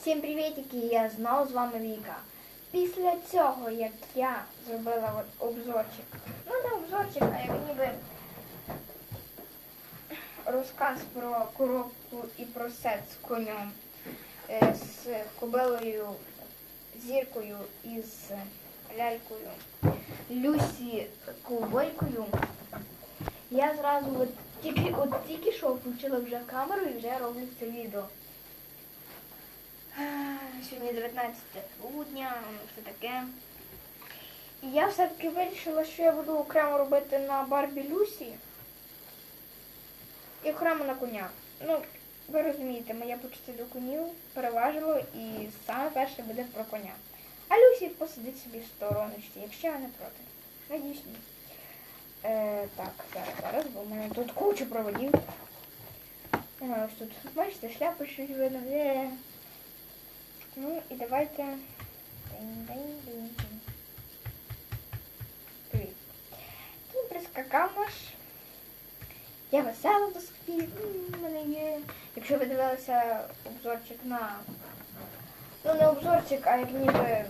Всім привітики, я знову з вами Віка. Після цього, як я зробила от обзорчик, ну не обзорчик, а як ніби розказ про коробку і про сет з конем, е, з кобилою, зіркою і з лялькою Люсі ковбойкою, я зразу от тільки, от тільки що включила вже камеру і вже роблю це відео. Сьогодні 19 грудня, ну, все таке. І я все-таки вирішила, що я буду окремо робити на Барбі Люсі і окремо на коня. Ну, ви розумієте, моє почуття до конів переважило і саме перше буде про коня. А Люсі посидить собі в стороночці, якщо я не проти. Надіюсь, ні. Е, так, зараз, зараз, бо в мене тут куча проводів. Ось тут, бачите, шляпа щось видно. Ну і давайте. Привіт. Тут прискакав наш. Я весела до Софії. У мене є. Якщо ви дивилися обзорчик на. Ну не обзорчик, а як ніби.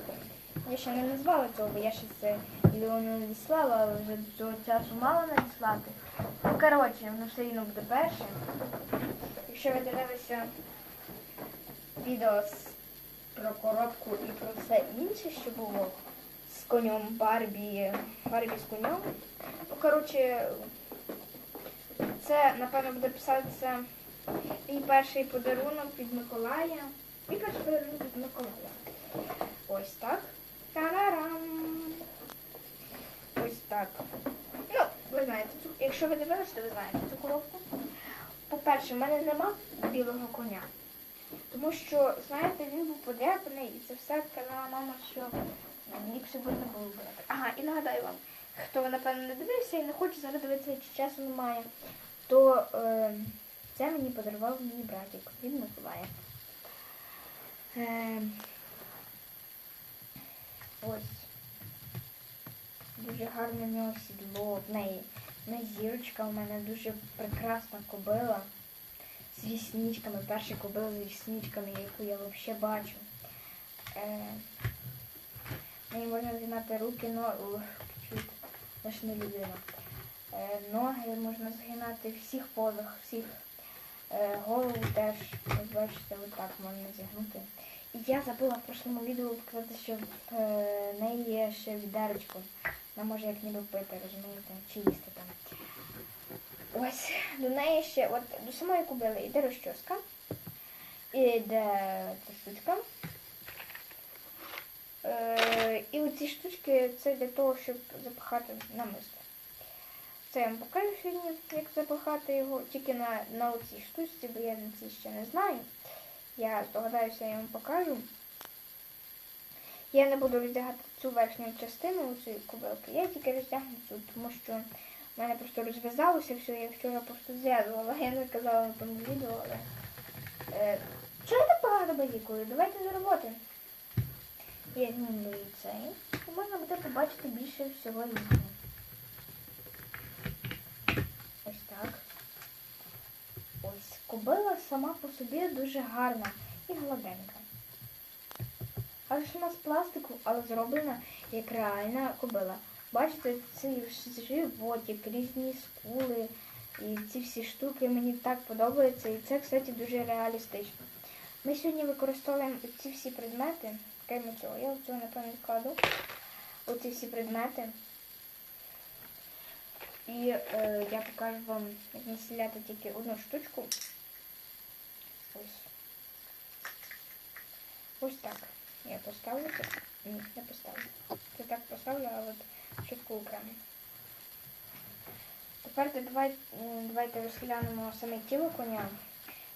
Я ще не назвала цього, бо я ще це відео не надіслала, але вже до цього часу мала надіслати. Ну, коротше, воно все рівно буде перше. Якщо ви дивилися відео з про коробку і про все інше, що було з конем Барбі, Барбі з конем. Ну, коротше, це, напевно, буде писатися мій перший подарунок від Миколая. Мій перший подарунок від Миколая. Ось так. Тарарам. Ось так. Ну, ви знаєте, якщо ви дивилися, то ви знаєте цю коробку. По-перше, в мене нема білого коня. Тому що, знаєте, він був подряпаний і це все казала мама, що ліпше би не було брати. Ага, і нагадаю вам, хто напевно не дивився і не хоче зараз дивитися, чи часу немає, то е, це мені подарував мій братик від Миколая. Е, ось. Дуже гарне в нього сідло, в неї, неї зірочка у мене дуже прекрасна кобила з рісничками, перша кобила з рісничками, яку я взагалі бачу. Е, мені можна згинати руки, но чуть, не людина. Е, ноги можна згинати всіх позах, всіх. Е, голову теж, ось бачите, отак можна зігнути. І я забула в прошлому відео показати, що в е, неї є ще відерочко. Вона може як ніби пити, розумієте, чи їсти там. Ось до неї ще, от до самої кубили йде розчоска, іде ця штучка. Е, і оці штучки це для того, щоб запахати намисто. Це я вам покажу сьогодні, як запахати його, тільки на, на оцій штучці, бо я на цій ще не знаю. Я здогадаюся, я вам покажу. Я не буду роздягати цю верхню частину цієї кубилки, я тільки роздягну цю, тому що в мене просто розв'язалося все, я вчора просто зв'язувала. Я не казала на тому відео, але. Е, чого я так багато базікую? Давайте до роботи. Я знімлю цей. І можна буде побачити більше всього різного. Ось так. Ось кобила сама по собі дуже гарна і гладенька. Але ж вона з пластику, але зроблена як реальна кобила. Бачите, цей животик, різні скули і ці всі штуки мені так подобаються. І це, кстати, дуже реалістично. Ми сьогодні використовуємо ці всі предмети, крім цього, я цього напевно відкладу. Оці всі предмети. І е, я покажу вам, як насіляти тільки одну штучку. Ось. Ось так. Я поставлю. Ні, не поставлю. Це так поставлю, а от чітко окремо. Тепер давай, давайте розглянемо саме тіло коня.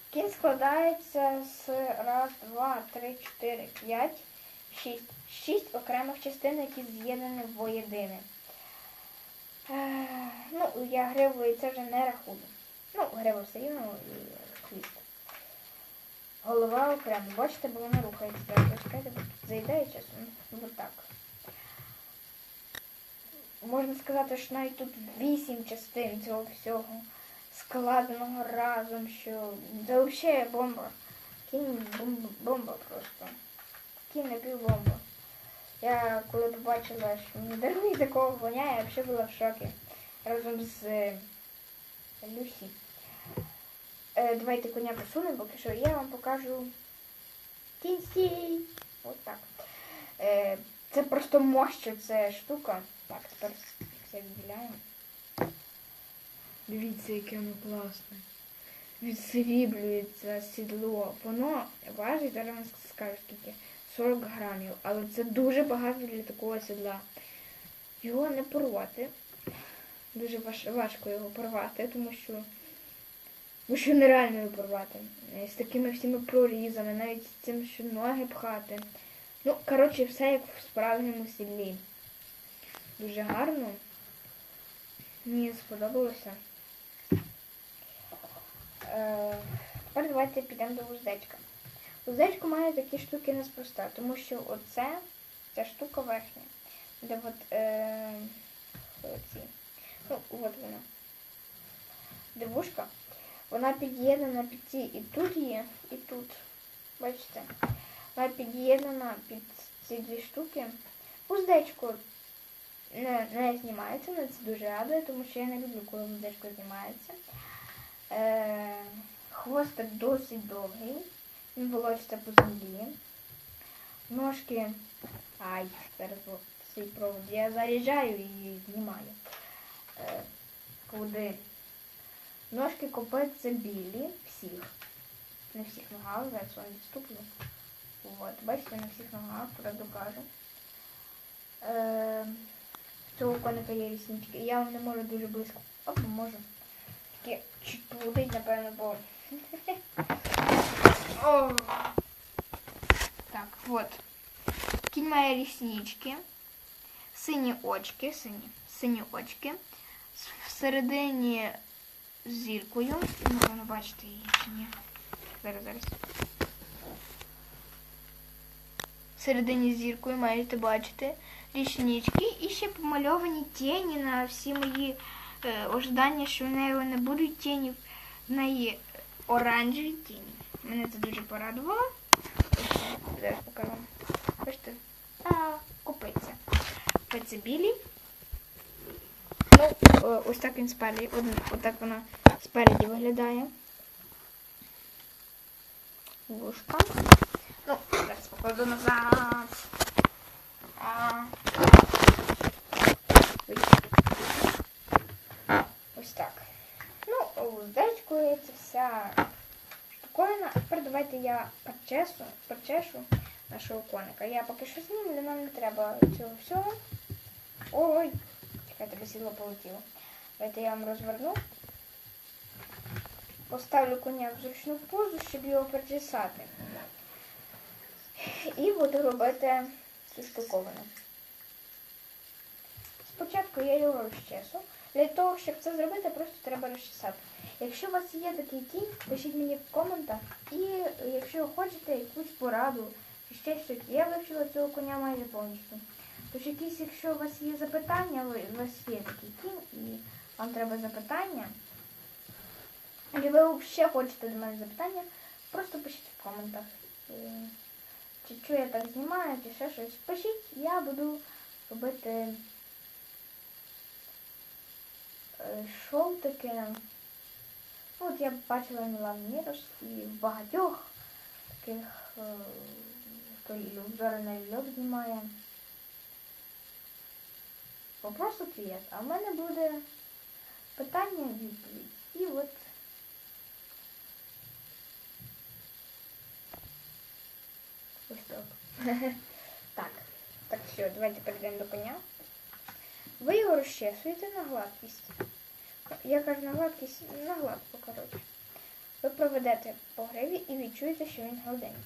Кінь складається з раз, два, три, чотири, п'ять, шість. Шість окремих частин, які з'єднані воєдине. Е, Ну, я гриву і це вже не рахую. Ну, грива все рівно і хвіст. Голова окремо. Бачите, бо вона рухається. Так, почекайте, бо часом. Ну, так. Можна сказати, що навіть тут вісім частин цього всього складеного разом, що це взагалі бомба. кінь бомба, бомба просто. Кінь напівбомба. Я коли побачила, що мені дарують такого коня, я взагалі була в шокі. Разом з е, Люсі. Е, давайте коня посунемо, поки що я вам покажу кінь стій. От так. Е, це просто моща, це штука. Так, тепер все відділяємо. Дивіться, яке воно класне. Відсріблюється сідло. Воно важить, зараз вам скажу скільки. 40 грамів. Але це дуже багато для такого сідла. Його не порвати. Дуже важ- важко його порвати, тому що, тому що нереально його порвати. З такими всіми прорізами, навіть з цим, що ноги пхати. Ну, коротше, все як в справжньому сідлі. Дуже гарно. Мені сподобалося. Е, тепер давайте підемо до вуздечка. Вуздечко має такі штуки неспроста, тому що оце, ця штука верхня, де от е, ці, ну, от вона. Дивушка, вона під'єднана під ці і тут є, і тут. Бачите? Вона під'єднана під ці дві штуки. Вуздечко не, не знімається, мене це дуже радує, тому що я не люблю, коли вуздечко знімається. Е, хвостик досить довгий. Він волочиться по землі. Ножки. Ай, зараз свій провод. Я заряджаю і знімаю. Е, куди? Ножки копаються білі, всіх. На всіх ногах, зараз вам відступлю. От, бачите, на всіх ногах, правду кажу. Е, цього коника є ріснички. Я вам не можу дуже близько. Або можу. Таке чуть поводить, напевно, бо. Так, от. Кінь має ріснички, сині очки, сині, сині очки. Всередині з зіркою. Можна бачити її чи ні. Зараз, зараз. Всередині зіркою маєте бачити річнички і ще помальовані тіні на всі мої е, ожидання, що в неї не будуть тіні. В неї оранжеві тіні. Мене це дуже порадувало. Зараз покажу. вам. Бачите? А, купиться. Купиться білі. Ну, ось так він спереді. Один- Отак вона спереді виглядає. Вушка. Ну, зараз покладу назад. А. Ой. Ось так. Ну, вуздечкою це вся штуковина. А тепер давайте я почесу, почешу нашого коника. Я поки що зніму, але нам не треба цього всього. Ой, чекайте, бо сідло полетіло. Давайте я вам розверну. Поставлю коня в зручну позу, щоб його причесати. І буду робити цю штуковину. Спочатку я його розчесу. Для того, щоб це зробити, просто треба розчесати. Якщо у вас є такий кінь, пишіть мені в коментах. І якщо ви хочете якусь пораду, чи ще щось, я вивчила цього коня майже повністю. Тож якісь, якщо у вас є запитання, у вас є такий кінь і вам треба запитання, чи ви ще хочете до мене запитання, просто пишіть в коментах. Чи що я так знімаю, чи ще щось. Пишіть, я буду робити е, шоу таке. Ну, От я бачила Мілан Мірос і багатьох таких, е, хто обзори на льок знімає. Вопрос ответ. А в мене буде питання відповідь. І от ось так. Так, все, давайте перейдемо до коня. Ви його розчесуєте на гладкість. Я кажу на гладкість, на гладку, коротше. Ви проведете по гриві і відчуєте, що він гладенький.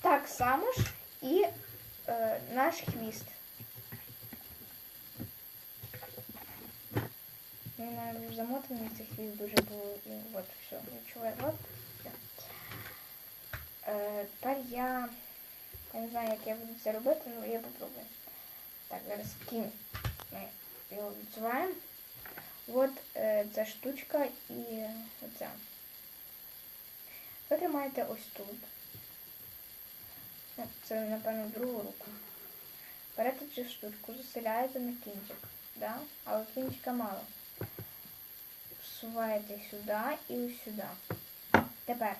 Так само ж і е, наш хвіст. Він навіть замотаний цей хвіст дуже був. І от все, відчуваю от. Все. Е, тепер я, я не знаю, як я буду це робити, але я попробую. Так, зараз кінь. Ми його відсуваємо. От е, ця штучка і оця. Ви тримаєте ось тут. Це, напевно, другу руку. Берете цю штучку, заселяєте на кінчик. Да? Але кінчика мало. Всуваєте сюди і ось сюди. Тепер.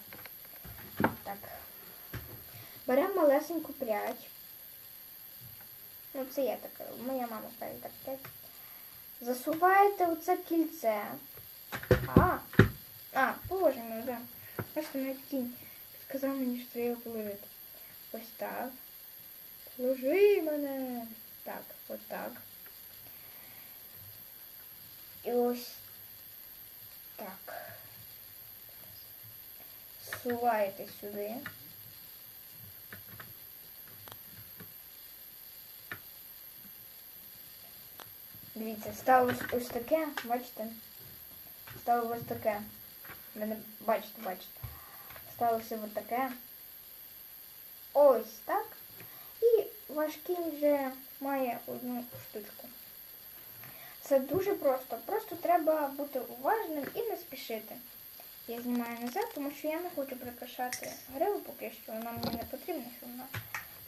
Так. Беремо малесеньку прядь. Ну, це я так, моя мама ставить так прядь. Засуваєте у це кільце. А, а, положимо, да. Бачите, навіть кінь сказав мені, що треба положити. Ось так. Положи мене. Так, ось так. І ось так. Суваєте сюди. Дивіться, сталося ось таке, бачите? Стало ось таке. Мене бачите, бачите. Сталося ось таке. Ось так. І ваш кінь вже має одну штучку. Це дуже просто. Просто треба бути уважним і не спішити. Я знімаю назад, тому що я не хочу прикрашати гриву поки що. Вона мені не потрібна, щоб вона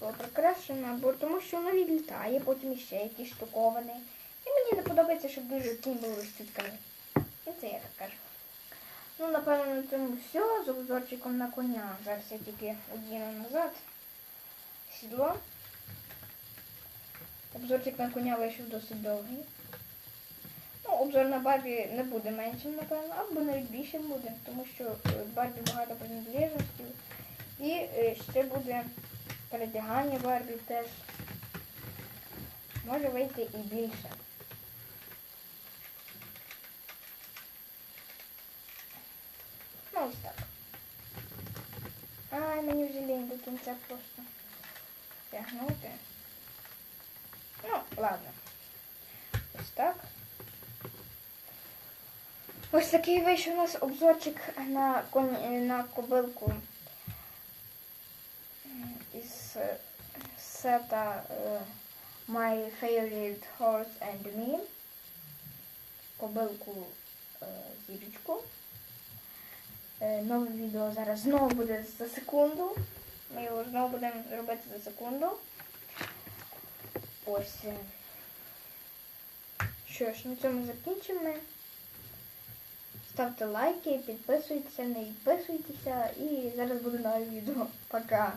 була прикрашена, бо тому що вона відлітає, потім іще якийсь штукований. Мені не подобається, щоб дуже кінь був розтітканий. І це я так кажу. Ну, напевно, на цьому все. З обзорчиком на коня. Зараз я тільки одіну назад. Сідло. Обзорчик на коня вийшов досить довгий. Ну, обзор на Барбі не буде меншим, напевно, або навіть більшим буде, тому що е, Барбі багато принадлежностей. І е, ще буде передягання Барбі теж. Може вийти і більше. Ну, ось так. Ай, мені вже лінь до кінця просто тягнути. Ну, ладно. Ось так. Ось такий вийшов у нас обзорчик на конь, на кобилку із е, сета е, My Favorite Horse and Me. Кобилку е, зірочку. Е, Нове відео зараз знову буде за секунду. Ми його знову будемо робити за секунду. Ось. Що ж, на цьому закінчимо. Ставте лайки, підписуйтеся, не підписуйтеся і зараз буде нове відео. Пока!